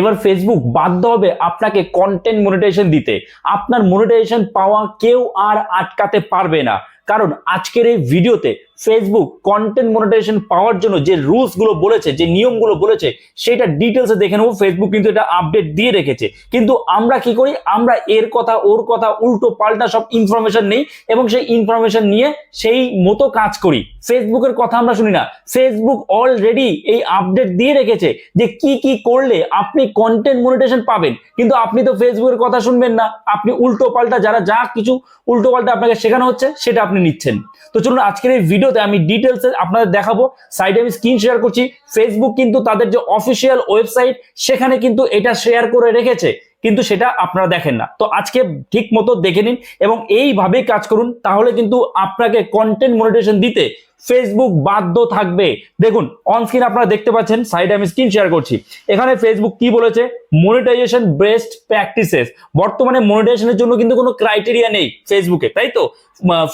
এবার ফেসবুক বাধ্য হবে আপনাকে কন্টেন্ট মনিটাইজেশন দিতে। আপনার মনিটাইজেশন পাওয়া কেউ আর আটকাতে পারবে না। কারণ আজকের এই ভিডিওতে ফেসবুক কন্টেন্ট মনিটাইজেশন পাওয়ার জন্য যে রুলসগুলো বলেছে, যে নিয়মগুলো বলেছে, সেটা ডিটেলসে দেখে নেব। ফেসবুক কিন্তু এটা আপডেট দিয়ে রেখেছে। কিন্তু আমরা কি করি? আমরা এর কথা, ওর কথা, উল্টো পাল্টা সব ইনফরমেশন নেই এবং সেই ইনফরমেশন নিয়ে সেই মতো কাজ করি। ফেসবুকের কথা আমরা শুনি না। ফেসবুক অলরেডি এই আপডেট দিয়ে রেখেছে যে কি কি করলে আপনি কন্টেন্ট মনিটাইজেশন পাবেন। কিন্তু আপনি তো ফেসবুকের কথা শুনবেন না। আপনি উল্টো পাল্টা যারা, যা কিছু উল্টো পাল্টা আপনাকে শেখানো হচ্ছে, সেটা আপনি নিচ্ছেন। তো চলুন আজকের এই ভিডিওতে আমি ডিটেলসে আপনাদের দেখাবো। সাইডে আমি স্ক্রিন শেয়ার করছি। ফেসবুক কিন্তু তাদের যে অফিসিয়াল ওয়েবসাইট সেখানে কিন্তু এটা শেয়ার করে রেখেছে। কিন্তু সেটা আপনারা দেখেন না। তো আজকে ঠিক মতো দেখে নিন এবং এইভাবেই কাজ করুন, তাহলে কিন্তু আপনাকে কন্টেন্ট মনিটেশন দিতে ফেসবুক বাধ্য থাকবে। দেখুন অন স্ক্রিন আপনারা দেখতে পাচ্ছেন সাইডে আমি স্ক্রিন শেয়ার করছি। এখানে ফেসবুক কি বলেছে? মনিটাইজেশন বেস্ট প্র্যাকটিসেস বর্তমানে মনিটাইজেশনের জন্য কিন্তু কোনো ক্রাইটেরিয়া নেই ফেসবুকে তাই তো?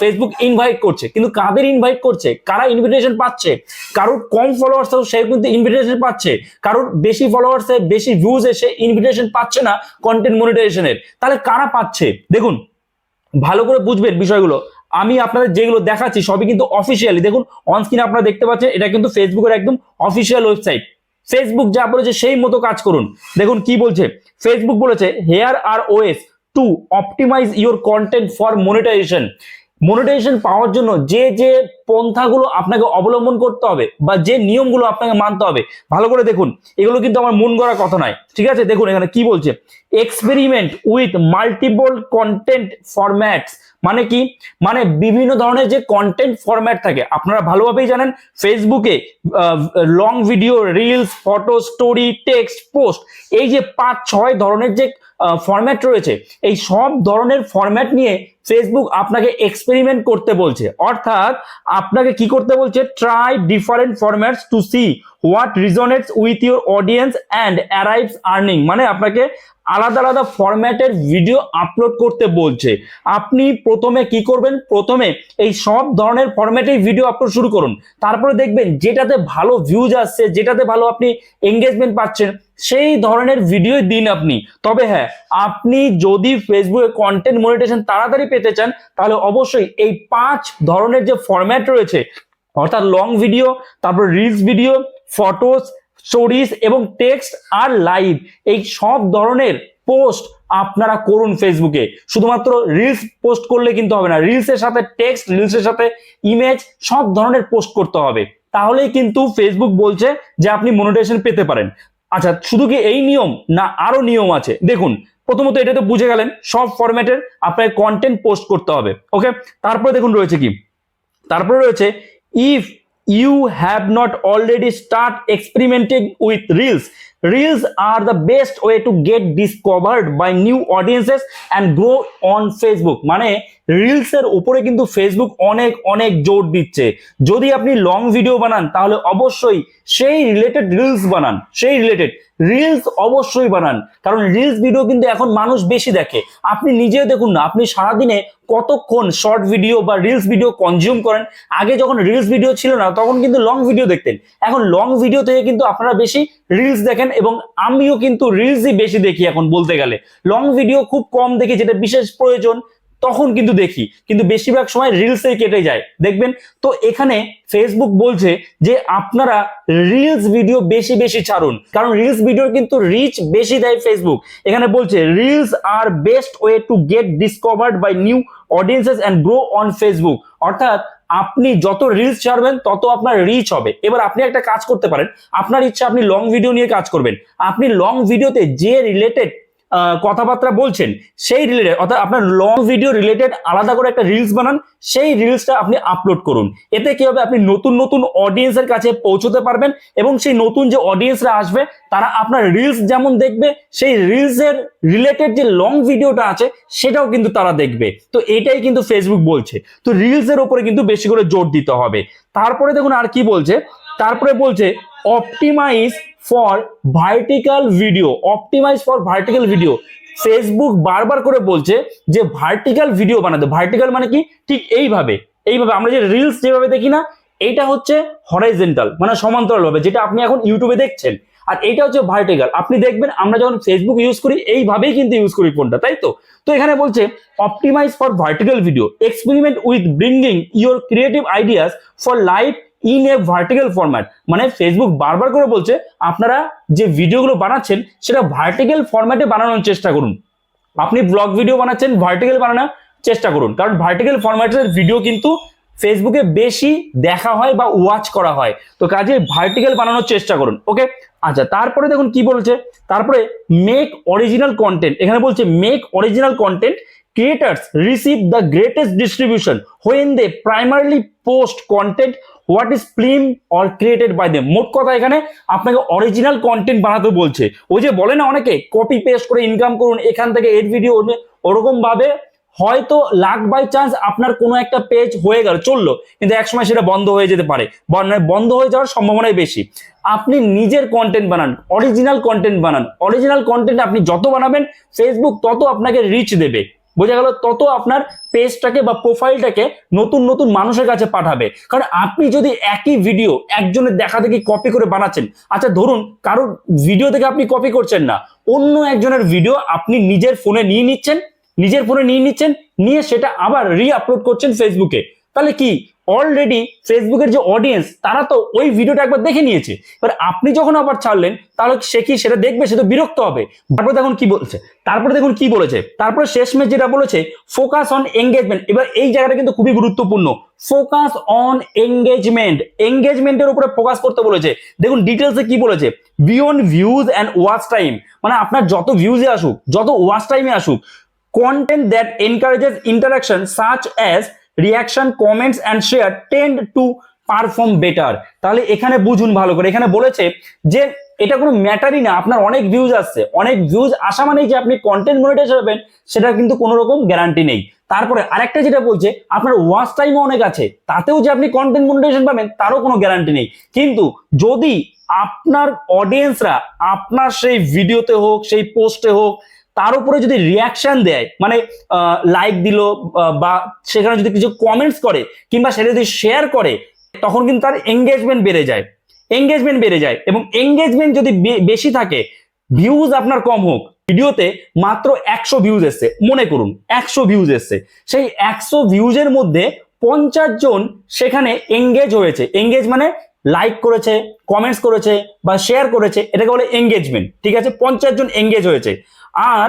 ফেসবুক ইনভাইট করছে। কিন্তু কাদের ইনভাইট করছে? কারা ইনভিটেশন পাচ্ছে? কারোর কম ফলোয়ার্স সে কিন্তু ইনভিটেশন পাচ্ছে। কারোর বেশি ফলোয়ার্সে বেশি ভিউজ এসে ইনভিটেশন পাচ্ছে না। কন্টেন্ট মনিটাইজেশনের তাহলে কারা পাচ্ছে? দেখুন, ভালো করে বুঝবেন বিষয়গুলো। আমি আপনাদের যেগুলো দেখাচ্ছি সবই কিন্তু অফিসিয়ালি দেখুন অন স্ক্রিন আপনারা দেখতে পাচ্ছেন, এটা কিন্তু ফেসবুকের একদম অফিসিয়াল ওয়েবসাইট ফেসবুক যা বলেছে সেই মতো কাজ করুন। দেখুন কি বলছে। ফেসবুক বলেছে here are ways to optimise your content for monetisation monetisation পাওয়ার জন্য যে যে পন্থাগুলো আপনাকে অবলম্বন করতে হবে বা যে নিয়মগুলো আপনাকে মানতে হবে, ভালো করে দেখুন, এগুলো কিন্তু আমার মন গড়ার কথা নয়, ঠিক আছে? দেখুন এখানে কি বলছে experiment with multiple content formats মানে কি? মানে বিভিন্ন ধরনের যে কন্টেন্ট ফরম্যাট থাকে। আপনারা ভালোভাবেই জানেন ফেসবুকে long video reels photo story text post এই যে পাঁচ, ছয় ধরনের যে ফরম্যাট রয়েছে, এই সব ধরনের ফরম্যাট নিয়ে ফেসবুক আপনাকে এক্সপেরিমেন্ট করতে বলছে। অর্থাৎ আপনাকে কি করতে বলছে? Try different formats to see what resonates with your audience and arrives earning মানে আপনাকে আলাদা আলাদা ফরম্যাটের ভিডিও আপলোড করতে বলছে। আপনি প্রথমে কি করবেন? প্রথমে এই সব ধরনের ফরম্যাটেই ভিডিও আপলোড শুরু করুন। তারপরে দেখবেন যেটাতে ভালো ভিউজ আসছে, যেটাতে ভালো আপনি এঙ্গেজমেন্ট পাচ্ছেন, সেই ধরনের ভিডিও দিন আপনি। তবে হ্যাঁ আপনি যদি ফেসবুকে কন্টেন্ট মনিটেশন তাড়াতাড়ি পেতে চান, তাহলে অবশ্যই এই পাঁচ ধরনের যে ফরম্যাট রয়েছে, অর্থাৎ লং ভিডিও তারপর রিলস ভিডিও ফটোস স্টোরিজ এবং টেক্সট আর লাইভ, এই সব ধরনের পোস্ট আপনারা করুন ফেসবুকে। শুধুমাত্র রিলস পোস্ট করলে কিন্তু হবে না রিলসের সাথে টেক্সট রিলসের সাথে ইমেজ সব ধরনের পোস্ট করতে হবে। তাহলেই কিন্তু ফেসবুক বলছে যে আপনি মনিটাইজেশন পেতে পারেন। আচ্ছা শুধু কি এই নিয়ম না আরও নিয়ম আছে? দেখুন, প্রথমত এটা তো বুঝে গেলেন, সব ফরম্যাটের আপনাকে কন্টেন্ট পোস্ট করতে হবে ওকে তারপরে দেখুন রয়েছে কি? তারপরে রয়েছে if you have not already start experimenting with reels reels are the best way to get discovered by new audiences and grow on facebook মানে রিলস এর উপরে কিন্তু ফেসবুক অনেক অনেক জোর দিচ্ছে। যদি আপনি লং ভিডিও বানান, তাহলে অবশ্যই সেই রিলেটেড রিলস বানান। সেই রিলেটেড রিলস অবশ্যই বানান। কারণ রিলস ভিডিও কিন্তু এখন মানুষ বেশি দেখে। আপনি নিজেও দেখুন না, আপনি সারাদিনে কতক্ষণ শর্ট ভিডিও বা রিলস ভিডিও কনজিউম করেন? আগে যখন রিলস ভিডিও ছিল না, তখন কিন্তু লং ভিডিও দেখতেন। এখন লং ভিডিও থেকে কিন্তু আপনারা বেশি রিলস দেখেন এবং আমিও কিন্তু রিলসই বেশি দেখি এখন বলতে গেলে। লং ভিডিও খুব কম দেখি, যেটা বিশেষ প্রয়োজন। তখন কিন্তু দেখি, কিন্তু বেশিরভাগ সময় রিলসেই কেটে যায়। দেখবেন? তো এখানে ফেসবুক বলছে যে আপনারা রিলস ভিডিও বেশি বেশি ছাড়ুন। কারণ রিলস ভিডিও কিন্তু রিচ বেশি দেয় ফেসবুক এখানে বলছে reels are best way to get discovered by new audiences and grow on Facebook অর্থাৎ আপনি যত রিলস ছাড়বেন, তত আপনার রিচ হবে। এবার আপনি একটা কাজ করতে পারেন। আপনার ইচ্ছা আপনি লং ভিডিও নিয়ে কাজ করবেন। আপনি লং ভিডিওতে যে রিলেটেড কথাবার্তা বলছেন, সেই রিলেটেড অর্থাৎ আপনার লং ভিডিও রিলেটেড আলাদা করে একটা রিলস বানান, সেই রিলসটা আপনি আপলোড করুন। এতে কি হবে? আপনি নতুন নতুন অডিয়েন্সের কাছে পৌঁছতে পারবেন এবং সেই নতুন যে অডিয়েন্সরা আসবে, তারা আপনার রিলস যেমন দেখবে, সেই রিলসের রিলেটেড যে লং ভিডিওটা আছে, সেটাও কিন্তু তারা দেখবে। তো এটাই কিন্তু ফেসবুক বলছে। তো রিলসের ওপরে কিন্তু বেশি করে জোর দিতে হবে। তারপরে দেখুন আর কি বলছে? তারপরে বলছে optimise for vertical video optimise for vertical video Facebook বারবার করে বলছে যে ভার্টিক্যাল ভিডিও বানাতে। ভার্টিক্যাল মানে কি? ঠিক এইভাবে। এইভাবে আমরা যে রিলস যেভাবে দেখি না, এইটা হচ্ছে হরাইজেন্টাল মানে সমান্তরাল ভাবে, যেটা আপনি এখন ইউটিউবে দেখছেন। আর এটা হচ্ছে ভার্টিক্যাল আপনি দেখবেন, আমরা যখন ফেসবুক ইউজ করি, এইভাবেই কিন্তু ইউজ করি ফোনটা তাই তো? তো এখানে বলছে optimise for vertical video experiment with bringing your creative ideas for live in a vertical format মানে ফেসবুক বারবার করে বলছে, আপনারা যে ভিডিওগুলো বানাচ্ছেন, সেটা ভার্টিক্যাল ফরম্যাটে বানানোর চেষ্টা করুন। আপনি ব্লগ ভিডিও বানাচ্ছেন ভার্টিক্যাল বানানোর চেষ্টা করুন। কারণ ভার্টিক্যাল ফরম্যাটের ভিডিও কিন্তু ফেসবুকে বেশি দেখা হয় বা ওয়াচ করা হয়। তো কাজে ভার্টিক্যাল বানানোর চেষ্টা করুন ওকে আচ্ছা তারপরে দেখুন কি বলছে। তারপরে মেক অরিজিনাল কন্টেন্ট এখানে বলছে make original content creators receive the greatest distribution when they primarily post content what is film or created by them মোট কথা এখানে আপনাকে অরিজিনাল কন্টেন্ট বানাতে বলছে। ওই যে বলে না অনেকে কপি পেস্ট করে ইনকাম করুন, এখান থেকে এর ভিডিও ওরকম ভাবে হয়তো লাখ বাই চান্স আপনার কোনো একটা পেজ হয়ে গেল, চলল। কিন্তু একসময় সেটা বন্ধ হয়ে যেতে পারে। মানে বন্ধ হয়ে যাওয়ার সম্ভাবনাই বেশি। আপনি নিজের কন্টেন্ট বানান অরিজিনাল কন্টেন্ট বানান। অরিজিনাল কন্টেন্ট আপনি যত বানাবেন ফেসবুক তত আপনাকে রিচ দেবে। বোঝা গেল তত আপনার পেজটাকে বা প্রোফাইলটাকে নতুন নতুন মানুষের কাছে পাঠাবে। কারণ আপনি যদি একই ভিডিও একজনের দেখা দেখি কপি করে বানাচ্ছেন আচ্ছা ধরুন কারোর ভিডিও থেকে আপনি কপি করছেন না, অন্য একজনের ভিডিও আপনি নিজের ফোনে নিয়ে নিচ্ছেন, নিজের ফোনে নিয়ে নিচ্ছেন, নিয়ে সেটা আবার রি আপলোড করছেন ফেসবুকে তাহলে কি? অলরেডি ফেসবুকের যে অডিয়েন্স তারা তো ওই ভিডিওটা একবার দেখে নিয়েছে। এবার আপনি যখন আবার ছাড়লেন, তাহলে সে কি সেটা দেখবে? সে তো বিরক্ত হবে। তারপরে দেখুন কি বলছে। তারপরে দেখুন কি বলেছে। তারপরে শেষমেশ যেটা বলেছে ফোকাস অন এঙ্গেজমেন্ট এবার এই জায়গাটা কিন্তু খুবই গুরুত্বপূর্ণ। ফোকাস অন এঙ্গেজমেন্ট এঙ্গেজমেন্টের উপরে ফোকাস করতে বলেছে। দেখুন ডিটেলসে কি বলেছে? Beyond views and watch time মানে আপনার যত ভিউজে আসুক, যত ওয়াচ টাইমে আসুক content that encourages interaction such as reaction comments and share tend to perform better তাহলে এখানে বুঝুন ভালো করে। এখানে বলেছে যে এটা কোনো ম্যাটারই না, আপনার অনেক ভিউজ আসছে। অনেক ভিউজ আসা মানেই যে আপনি কন্টেন্ট মনিটাইজ হবেন সেটা কিন্তু কোনো রকম গ্যারান্টি নেই। তারপরে আরেকটা যেটা বলছে, আপনার ওয়াচ টাইমও অনেক আছে। তাতেও যে আপনি কন্টেন্ট মনিটাইজেশন পাবেন, তারও কোনো গ্যারান্টি নেই। কিন্তু যদি আপনার অডিয়েন্সরা আপনার সেই ভিডিওতে হোক, সেই পোস্টে হোক তার উপরে যদি রিয়াকশন দেয় মানে লাইক দিল বা সেখানে যদি কিছু কমেন্টস করে, কিংবা সেটা যদি শেয়ার করে, তখন কিন্তু তার এঙ্গেজমেন্ট বেড়ে যায়। এঙ্গেজমেন্ট বেড়ে যায় এবং এঙ্গেজমেন্ট যদি বেশি থাকে ভিউজ আপনার কম হোক। ভিডিওতে মাত্র একশো ভিউজ এসছে। মনে করুন, একশো ভিউজ এসছে। সেই একশো ভিউজের মধ্যে পঞ্চাশ জন সেখানে এঙ্গেজ হয়েছে। এঙ্গেজ মানে লাইক করেছে কমেন্টস করেছে, বা শেয়ার করেছে। এটাকে বলে এঙ্গেজমেন্ট ঠিক আছে? পঞ্চাশ জন এঙ্গেজ হয়েছে। আর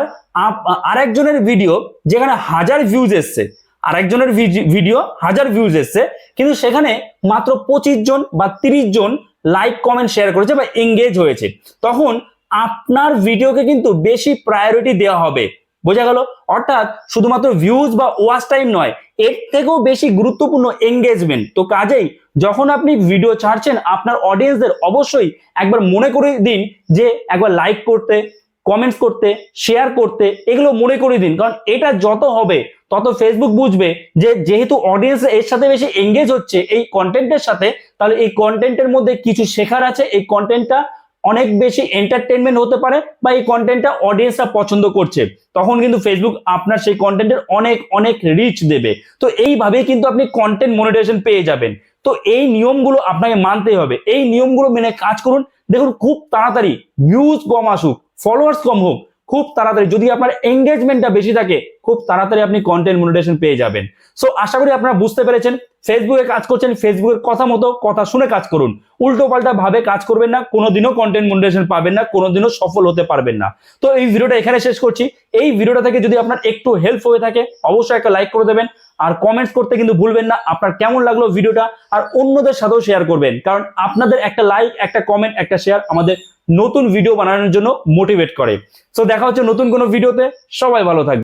আরেকজনের ভিডিও যেখানে হাজার ভিউজ এসছে, আরেকজনের ভিডিও হাজার ভিউজ এসছে, কিন্তু সেখানে মাত্র পঁচিশ জন বা তিরিশ জন লাইক কমেন্ট শেয়ার করেছে বা এঙ্গেজ হয়েছে। তখন আপনার ভিডিওকে কিন্তু বেশি প্রায়োরিটি দেওয়া হবে। বোঝা গেল? অর্থাৎ শুধুমাত্র ভিউজ বা ওয়াচ টাইম নয়, এর থেকেও বেশি গুরুত্বপূর্ণ এঙ্গেজমেন্ট তো কাজেই যখন আপনি ভিডিও ছাড়ছেন, আপনার অডিয়েন্সদের অবশ্যই একবার মনে করে দিন যে একবার লাইক করতে কমেন্টস করতে শেয়ার করতে, এগুলো মনে করে দিন। কারণ এটা যত হবে, তত ফেসবুক বুঝবে যে যেহেতু অডিয়েন্স এর সাথে বেশি এঙ্গেজ হচ্ছে এই কন্টেন্টের সাথে, তাহলে এই কন্টেন্টের মধ্যে কিছু শেখার আছে। এই কন্টেন্টটা অনেক বেশি এন্টারটেনমেন্ট হতে পারে বা এই কন্টেন্টটা অডিয়েন্সরা পছন্দ করছে। তখন কিন্তু ফেসবুক আপনার সেই কন্টেন্টের অনেক অনেক রিচ দেবে। তো এইভাবেই কিন্তু আপনি কন্টেন্ট মনিটাইজেশন পেয়ে যাবেন। তো এই নিয়মগুলো আপনাকে মানতেই হবে। এই নিয়মগুলো মেনে কাজ করুন। দেখুন, খুব তাড়াতাড়ি ভিউজ কম আসুক। ফলোয়ার্স কম হোক, খুব তাড়াতাড়ি, যদি আপনার এঙ্গেজমেন্টটা বেশি থাকে, খুব তাড়াতাড়ি আপনি কন্টেন্ট মনিটাইজেশন পেয়ে যাবেন। সো আশা করি আপনারা বুঝতে পেরেছেন ফেসবুকে কাজ করছেন ফেসবুকের কথা মতো কথা শুনে কাজ করুন। উল্টো পাল্টা ভাবে কাজ করবেন না, কোনোদিনও কন্টেন্ট মনিটাইজেশন পাবেন না, কোনোদিনও সফল হতে পারবেন না। তো এই ভিডিওটা এখানে শেষ করছি। এই ভিডিওটা থেকে যদি আপনার একটু হেল্প হয়ে থাকে, অবশ্যই একটা লাইক করে দেবেন। আর কমেন্টস করতে কিন্তু ভুলবেন না, আপনার কেমন লাগল ভিডিওটা, আর অন্যদের সাথেও শেয়ার করবেন। কারণ আপনাদের একটা লাইক একটা কমেন্ট একটা শেয়ার আমাদের নতুন ভিডিও বানানোর জন্য মোটিভেট করে। তো দেখা হচ্ছে নতুন কোনো ভিডিওতে সবাই ভালো থাকবে